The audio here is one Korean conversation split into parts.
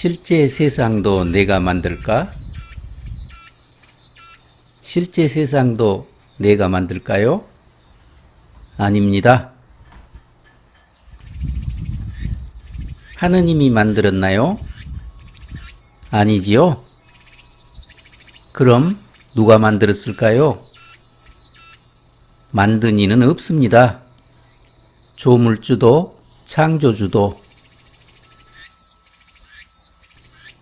실제 세상도 내가 만들까? 실제 세상도 내가 만들까요? 아닙니다. 하느님이 만들었나요? 아니지요? 그럼 누가 만들었을까요? 만든 이는 없습니다. 조물주도 창조주도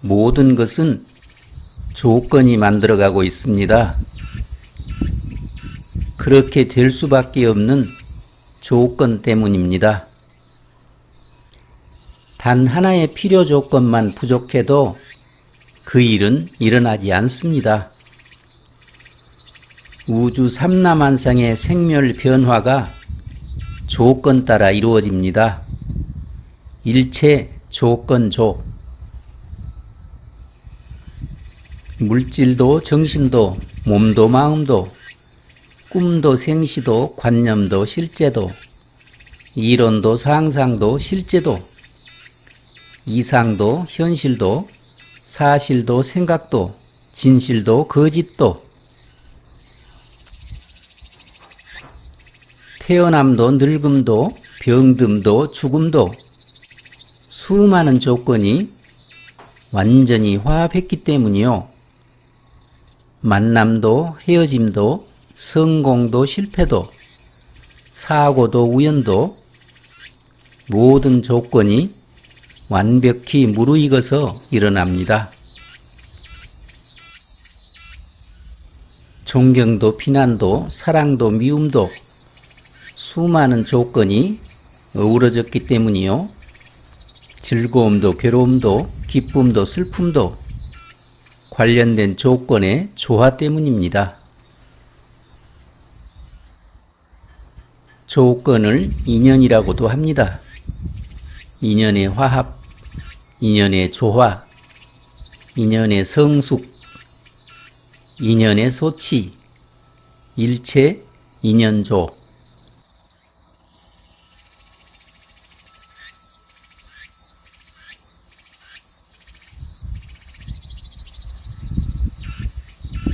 모든 것은 조건이 만들어가고 있습니다. 그렇게 될 수밖에 없는 조건 때문입니다. 단 하나의 필요 조건만 부족해도 그 일은 일어나지 않습니다. 우주 삼라만상의 생멸 변화가 조건 따라 이루어집니다. 일체 조건조. 물질도 정신도 몸도 마음도 꿈도 생시도 관념도 실제도 이론도 상상도 실제도 이상도 현실도 사실도 생각도 진실도 거짓도 태어남도 늙음도 병듦도 죽음도 수많은 조건이 완전히 화합했기 때문이요. 만남도 헤어짐도 성공도 실패도 사고도 우연도 모든 조건이 완벽히 무르익어서 일어납니다. 존경도 피난도 사랑도 미움도 수많은 조건이 어우러졌기 때문이요. 즐거움도 괴로움도 기쁨도 슬픔도 관련된 조건의 조화 때문입니다. 조건을 인연이라고도 합니다. 인연의 화합, 인연의 조화, 인연의 성숙, 인연의 소치, 일체 인연조.